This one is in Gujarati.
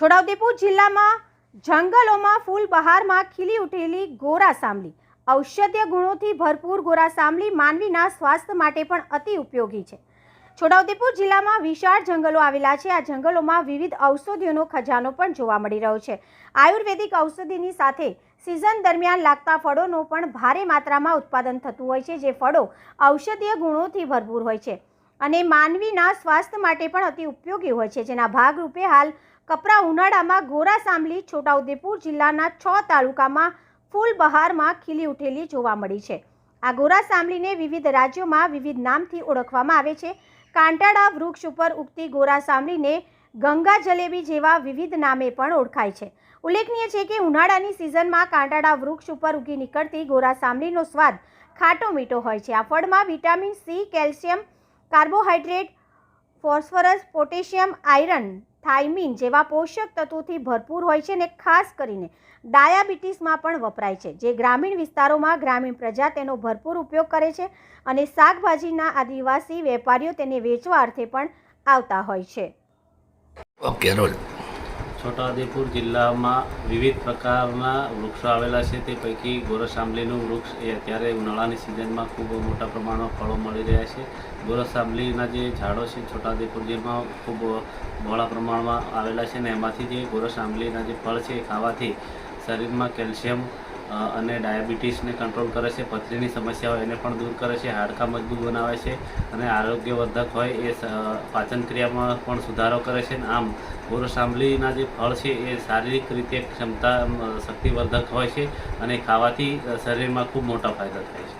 છોટાઉદેપુર જિલ્લામાં જંગલોમાં ફૂલ બહારમાં ખીલી ઉઠેલી ગોરા સામલી ઔષધ્ય ગુણોથી ભરપૂર ગોરા સામલી માનવીના સ્વાસ્થ્ય માટે પણ અતિ ઉપયોગી છે. છોટાઉદેપુર જિલ્લામાં વિશાળ જંગલો આવેલા છે. આ જંગલોમાં વિવિધ ઔષધિઓનો ખજાનો પણ જોવા મળી રહ્યો છે. આયુર્વેદિક ઔષધિની સાથે સિઝન દરમિયાન લાગતા ફળોનું પણ ભારે માત્રામાં ઉત્પાદન થતું હોય છે, જે ફળો ઔષધીય ગુણોથી ભરપૂર હોય છે અને માનવીના સ્વાસ્થ્ય માટે પણ અતિ ઉપયોગી હોય છે. જેના ભાગરૂપે હાલ કપરા ઉનાળામાં ગોરા સાંભલી છોટાઉદેપુર જિલ્લાના છ તાલુકામાં ફૂલ બહારમાં ખીલી ઉઠેલી જોવા મળી છે. આ ગોરા સાંભલીને વિવિધ રાજ્યોમાં વિવિધ નામથી ઓળખવામાં આવે છે. કાંટાળા વૃક્ષ ઉપર ઉગતી ગોરા સાંભલીને ગંગા જલેબી જેવા વિવિધ નામે પણ ઓળખાય છે. ઉલ્લેખનીય છે કે ઉનાળાની સિઝનમાં કાંટાળા વૃક્ષ ઉપર ઉગી નીકળતી ગોરા સાંભલીનો સ્વાદ ખાટો મીઠો હોય છે. આ ફળમાં vitamin C, calcium carbohydrate phosphorus, potassium, iron thiamine જેવા પોષક તત્વોથી ભરપૂર હોય છે અને ખાસ કરીને ડાયાબિટીસમાં પણ વપરાય છે. જે ગ્રામીણ વિસ્તારોમાં ગ્રામીણ પ્રજા તેનો ભરપૂર ઉપયોગ કરે છે અને શાકભાજીના આદિવાસી વેપારીઓ તેને વેચવા અર્થે પણ આવતા હોય છે. Okay role. છોટાઉદેપુર જિલ્લામાં વિવિધ પ્રકારના વૃક્ષો આવેલા છે. તે પૈકી ગોરસાંબલીનું વૃક્ષ એ અત્યારે ઉનાળાની સિઝનમાં ખૂબ મોટા પ્રમાણમાં ફળો મળી રહ્યા છે. ગોરસાંબલીના જે ઝાડો છે છોટાઉદેપુર જિલ્લામાં ખૂબ બહોળા પ્રમાણમાં આવેલા છે ને એમાંથી જે ગોરસાંબલીના જે ફળ છે ખાવાથી શરીરમાં કેલ્શિયમ અને ડાયાબિટીસને કંટ્રોલ કરે છે, પથરીની સમસ્યા હોય એને પણ દૂર કરે છે, હાડકાં મજબૂત બનાવે છે અને આરોગ્યવર્ધક હોય એ પાચન ક્રિયામાં પણ સુધારો કરે છે. અને આમ ગોરસાંબલીના જે ફળ છે એ શારીરિક રીતે ક્ષમતા શક્તિવર્ધક હોય છે અને ખાવાથી શરીરમાં ખૂબ મોટા ફાયદા થાય છે.